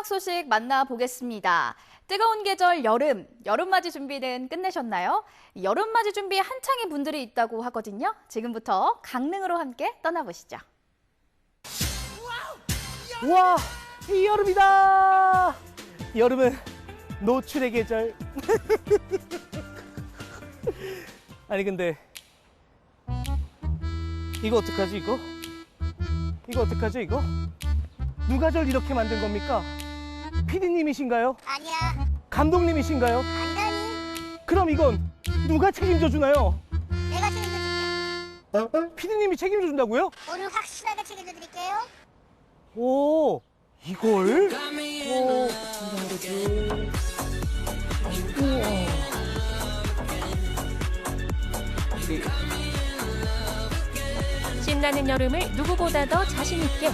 음악 소식 만나보겠습니다. 뜨거운 계절 여름, 여름맞이 준비는 끝내셨나요? 여름맞이 준비 한창인 분들이 있다고 하거든요. 지금부터 강릉으로 함께 떠나보시죠. 와, 이 여름이다. 여름은 노출의 계절. 아니 근데 이거 어떡하지 이거? 이거 어떡하죠 이거? 누가 절 이렇게 만든 겁니까? 피디님이신가요? 아니야, 감독님이신가요? 안다니. 그럼 이건 누가 책임져 주나요? 내가 책임져 줄게. 피디님이 책임져 준다고요? 오늘 확실하게 책임져 드릴게요. 오, 이걸? 오, 신나는 여름을 누구보다 더 자신 있게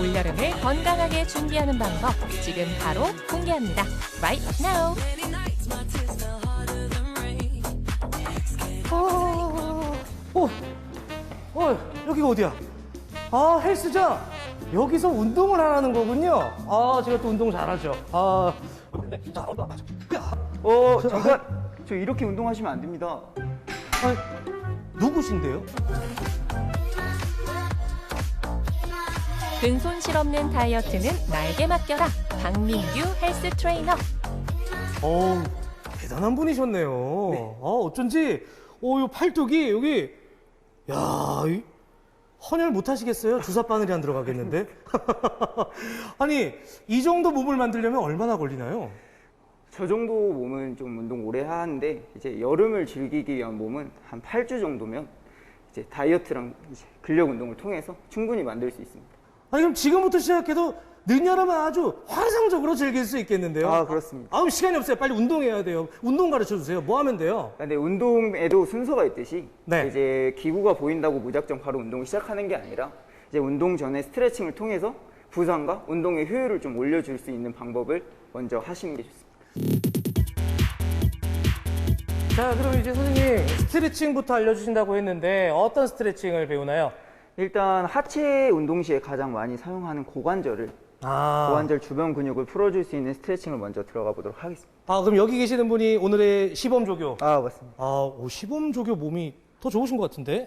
올여름을 건강하게 준비하는 방법 지금 바로 공개합니다. Right now. 어, 어, 어, 여기가 어디야? 아, 헬스장. 여기서 운동을 하라는 거군요. 아, 제가 또 운동 잘하죠. 아, 어 잠깐 저 이렇게 운동하시면 안 됩니다 아, 누구신데요? 근손 실 없는 다이어트는 나에게 맡겨라. 박민규 헬스 트레이너. 어우, 대단한 분이셨네요. 아, 어쩐지, 오, 요 팔뚝이 여기, 야, 이, 헌혈 못 하시겠어요? 주사 바늘이 안 들어가겠는데? 아니, 이 정도 몸을 만들려면 얼마나 걸리나요? 저 정도 몸은 좀 운동 오래 하는데 이제 여름을 즐기기 위한 몸은 한 8주 정도면 이제 다이어트랑 이제 근력 운동을 통해서 충분히 만들 수 있습니다 아니, 그럼 지금부터 시작해도 늦여름은 아주 환상적으로 즐길 수 있겠는데요? 아 그렇습니다 아우, 시간이 없어요. 빨리 운동해야 돼요. 운동 가르쳐 주세요. 뭐 하면 돼요? 근데 운동에도 순서가 있듯이 네. 이제 기구가 보인다고 무작정 바로 운동을 시작하는 게 아니라 이제 운동 전에 스트레칭을 통해서 부상과 운동의 효율을 좀 올려줄 수 있는 방법을 먼저 하시는 게 좋습니다 자, 그럼 이제 선생님, 스트레칭부터 알려주신다고 했는데, 어떤 스트레칭을 배우나요? 일단 하체 운동 시에 가장 많이 사용하는 고관절을 아, 고관절 주변 근육을 풀어줄 수 있는 스트레칭을 먼저 들어가 보도록 하겠습니다. 아, 그럼 여기 계시는 분이 오늘의 시범 조교. 아 맞습니다. 아, 오, 시범 조교 몸이 더 좋으신 것 같은데?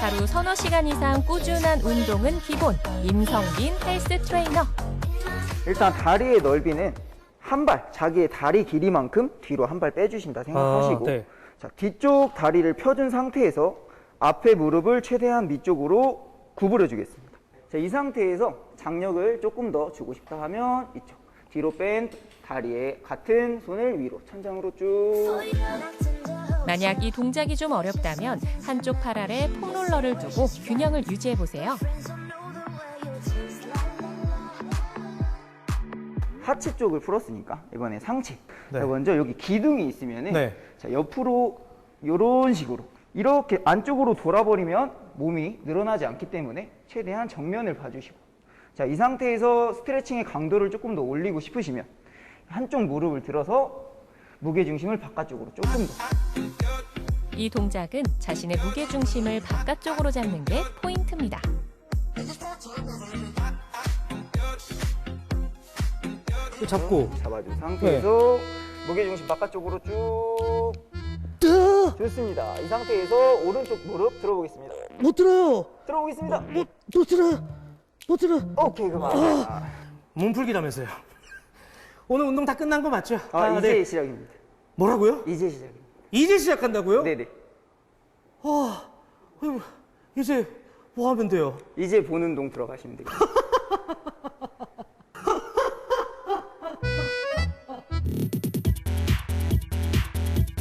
하루 서너 시간 이상 꾸준한 운동은 기본. 임성빈 헬스 트레이너. 일단 다리의 넓이는 한 발, 자기의 다리 길이만큼 뒤로 한 발 빼주신다 생각하시고, 아, 네. 자 뒤쪽 다리를 펴준 상태에서 앞에 무릎을 최대한 밑쪽으로 구부려 주겠습니다. 자, 이 상태에서 장력을 조금 더 주고 싶다 하면 이쪽 뒤로 뺀 다리에 같은 손을 위로 천장으로 쭉 만약 이 동작이 좀 어렵다면 한쪽 팔 아래 폼롤러를 두고 균형을 유지해 보세요. 하체 쪽을 풀었으니까 이번에 상체. 네. 자, 먼저 여기 기둥이 있으면은 네. 자, 옆으로 이런 식으로 이렇게 안쪽으로 돌아버리면 몸이 늘어나지 않기 때문에 최대한 정면을 봐주시고 자, 이 상태에서 스트레칭의 강도를 조금 더 올리고 싶으시면 한쪽 무릎을 들어서 무게 중심을 바깥쪽으로 조금 더 이 동작은 자신의 무게 중심을 바깥쪽으로 잡는 게 포인트입니다. 잡고. 잡아준 상태에서 네. 무게 중심 바깥쪽으로 쭉 뜨! 좋습니다. 이 상태에서 오른쪽 무릎 들어보겠습니다. 못 들어요! 들어보겠습니다. 못, 못 들어! 못 들어! 오케이 그만. 몸풀기라면서요. 오늘 운동 다 끝난 거 맞죠? 아, 이제 네. 시작입니다. 뭐라고요? 이제 시작입니다. 이제 시작한다고요? 네네. 아, 이제 뭐 하면 돼요? 이제 보는 동 들어가시면 되겠습니다.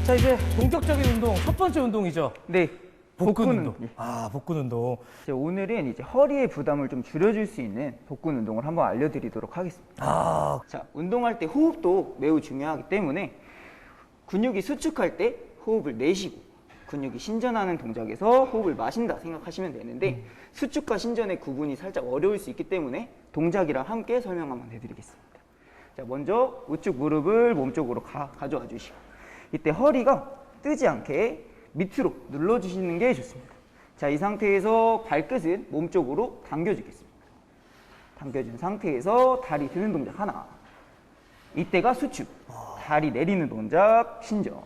자, 이제 본격적인 운동, 첫 번째 운동이죠. 네. 복근 운동. 운동. 아, 복근 운동. 이제 오늘은 이제 허리의 부담을 좀 줄여줄 수 있는 복근 운동을 한번 알려드리도록 하겠습니다. 아, 자, 운동할 때 호흡도 매우 중요하기 때문에 근육이 수축할 때 호흡을 내쉬고 근육이 신전하는 동작에서 호흡을 마신다 생각하시면 되는데 수축과 신전의 구분이 살짝 어려울 수 있기 때문에 동작이랑 함께 설명 한번 해드리겠습니다. 자, 먼저 우측 무릎을 몸쪽으로 가, 가져와 주시고 이때 허리가 뜨지 않게 밑으로 눌러주시는 게 좋습니다. 자, 이 상태에서 발끝은 몸쪽으로 당겨주겠습니다. 당겨준 상태에서 다리 드는 동작 하나. 이때가 수축. 다리 내리는 동작 신전.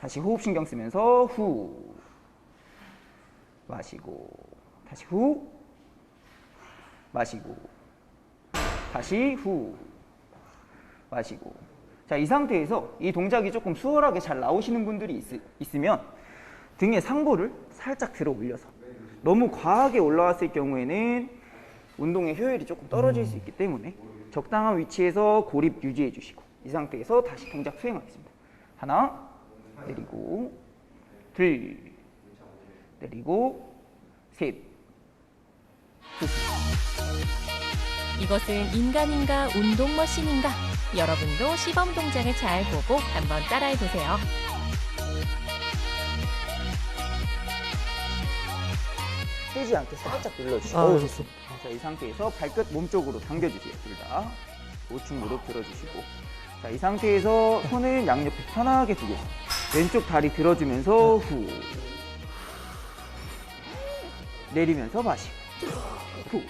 다시 호흡 신경 쓰면서 후. 마시고 다시 후. 마시고 다시 후. 마시고. 자, 이 상태에서 이 동작이 조금 수월하게 잘 나오시는 분들이 있, 으면 등의 상부를 살짝 들어 올려서 너무 과하게 올라왔을 경우에는 운동의 효율이 조금 떨어질 수 있기 때문에 적당한 위치에서 고립 유지해 주시고 이 상태에서 다시 동작 수행하겠습니다. 하나, 내리고, 둘, 내리고, 셋. 이것은 인간인가 운동 머신인가? 여러분도 시범 동작을 잘 보고 한번 따라해 보세요. 뜨지 않게 살짝 눌러주시고 아, 좋습니다. 자, 이 상태에서 발끝 몸쪽으로 당겨주세요. 둘 다. 우측 무릎 들어주시고. 자, 이 상태에서 손을 양옆에 편하게 두겠습니다. 왼쪽 다리 들어주면서 후. 내리면서 마시고. 후.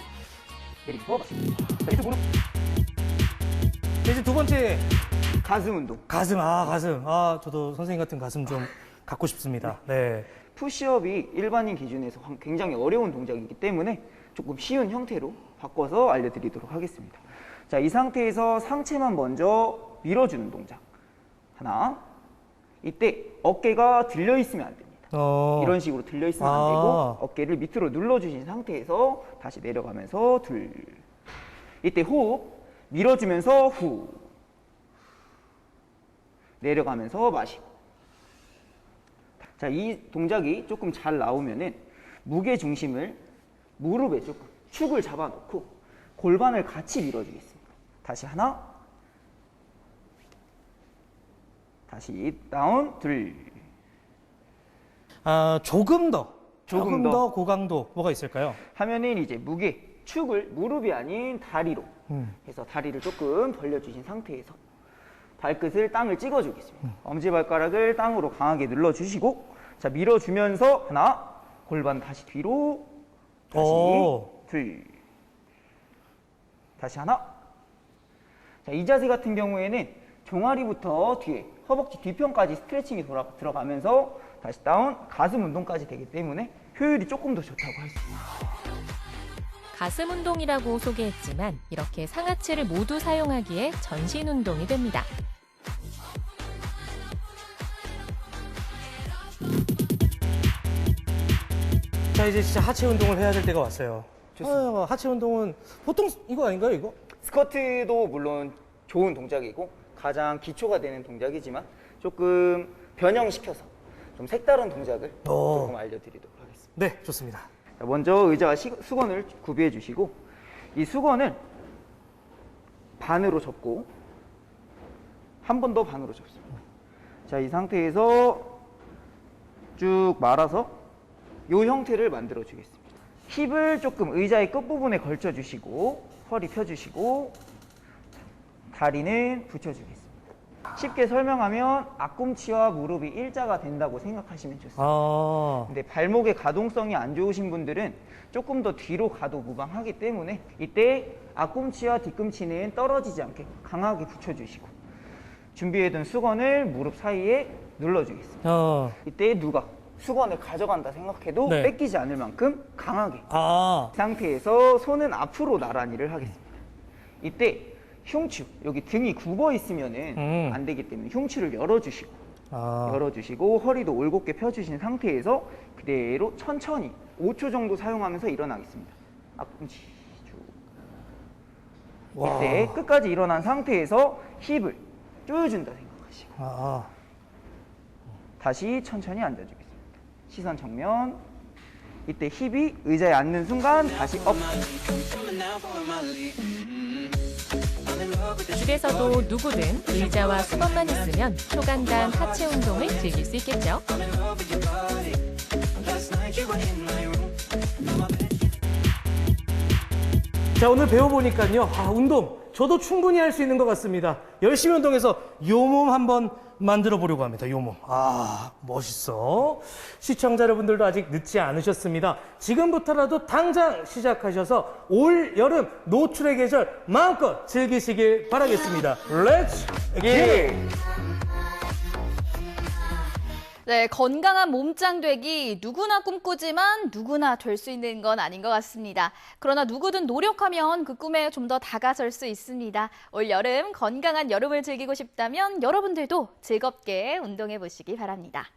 내리고 마시고. 자, 이쪽 무릎. 이제 두 번째 가슴 운동. 가슴, 아, 가슴. 아, 저도 선생님 같은 가슴 좀 갖고 싶습니다. 네. 푸시업이 일반인 기준에서 황- 굉장히 어려운 동작이기 때문에 조금 쉬운 형태로 바꿔서 알려드리도록 하겠습니다. 자, 이 상태에서 상체만 먼저 밀어주는 동작. 하나. 이때 어깨가 들려 있으면 안 됩니다. 어. 이런 식으로 들려 있으면 안 아. 되고 어깨를 밑으로 눌러주신 상태에서 다시 내려가면서 둘. 이때 호흡 밀어주면서 후. 내려가면서 마시고. 자, 이 동작이 조금 잘 나오면은 무게 중심을 무릎에 조금 축을 잡아놓고 골반을 같이 밀어주겠습니다. 다시 하나. 다시 다운 둘. 아, 조금 더. 조금 조금 더. 더 고강도 뭐가 있을까요? 하면은 이제 무게 축을 무릎이 아닌 다리로 음. 해서 다리를 조금 벌려주신 상태에서 발끝을 땅을 찍어주겠습니다. 엄지발가락을 땅으로 강하게 눌러주시고 자 밀어주면서 하나 골반 다시 뒤로 다시 오. 둘 다시 하나 자 이 자세 같은 경우에는 종아리부터 뒤에 허벅지 뒤편까지 스트레칭이 돌아, 들어가면서 다시 다운 가슴 운동까지 되기 때문에 효율이 조금 더 좋다고 할 수 있습니다. 가슴 운동이라고 소개했지만 이렇게 상하체를 모두 사용하기에 전신 운동이 됩니다. 자, 이제 진짜 하체 운동을 해야 될 때가 왔어요. 아, 하체 운동은 보통 이거 아닌가요, 이거? 스쿼트도 물론 좋은 동작이고 가장 기초가 되는 동작이지만 조금 변형시켜서 좀 색다른 동작을 오. 조금 알려드리도록 하겠습니다. 네, 좋습니다. 자, 먼저 의자와 시- 수건을 구비해 주시고 이 수건을 반으로 접고 한 번 더 반으로 접습니다. 자, 이 상태에서 쭉 말아서 이 형태를 만들어 주겠습니다. 힙을 조금 의자의 끝부분에 걸쳐 주시고 허리 펴 주시고 다리는 붙여 주겠습니다. 쉽게 설명하면 앞꿈치와 무릎이 일자가 된다고 생각하시면 좋습니다. 아, 근데 발목의 가동성이 안 좋으신 분들은 조금 더 뒤로 가도 무방하기 때문에 이때 앞꿈치와 뒤꿈치는 떨어지지 않게 강하게 붙여주시고 준비해둔 수건을 무릎 사이에 눌러주겠습니다. 어, 이때 누가 수건을 가져간다 생각해도 네. 뺏기지 않을 만큼 강하게 아, 이 상태에서 손은 앞으로 나란히를 하겠습니다. 이때 흉추 여기 등이 굽어 있으면은 음. 안 되기 때문에 흉추를 열어주시고 아, 열어주시고 허리도 올곧게 펴주신 상태에서 그대로 천천히 5초 정도 사용하면서 일어나겠습니다. 앞꿈치 쭉. 와. 이때 끝까지 일어난 상태에서 힙을 조여준다 생각하시고 아, 다시 천천히 앉아주겠습니다. 시선 정면. 이때 힙이 의자에 앉는 순간 다시 업. 집에서도 누구든 의자와 수건만 있으면 초간단 하체 운동을 즐길 수 있겠죠. 자, 오늘 배워보니까요. 아, 운동 저도 충분히 할 수 있는 것 같습니다. 열심히 운동해서 요몸 한번 만들어 보려고 합니다. 요 몸. 아, 멋있어. 시청자 여러분들도 아직 늦지 않으셨습니다. 지금부터라도 당장 시작하셔서 올 여름 노출의 계절 마음껏 즐기시길 바라겠습니다. 렛츠 기! 네, 건강한 몸짱 되기 누구나 꿈꾸지만 누구나 될 수 있는 건 아닌 것 같습니다. 그러나 누구든 노력하면 그 꿈에 좀 더 다가설 수 있습니다. 올 여름 건강한 여름을 즐기고 싶다면 여러분들도 즐겁게 운동해 보시기 바랍니다.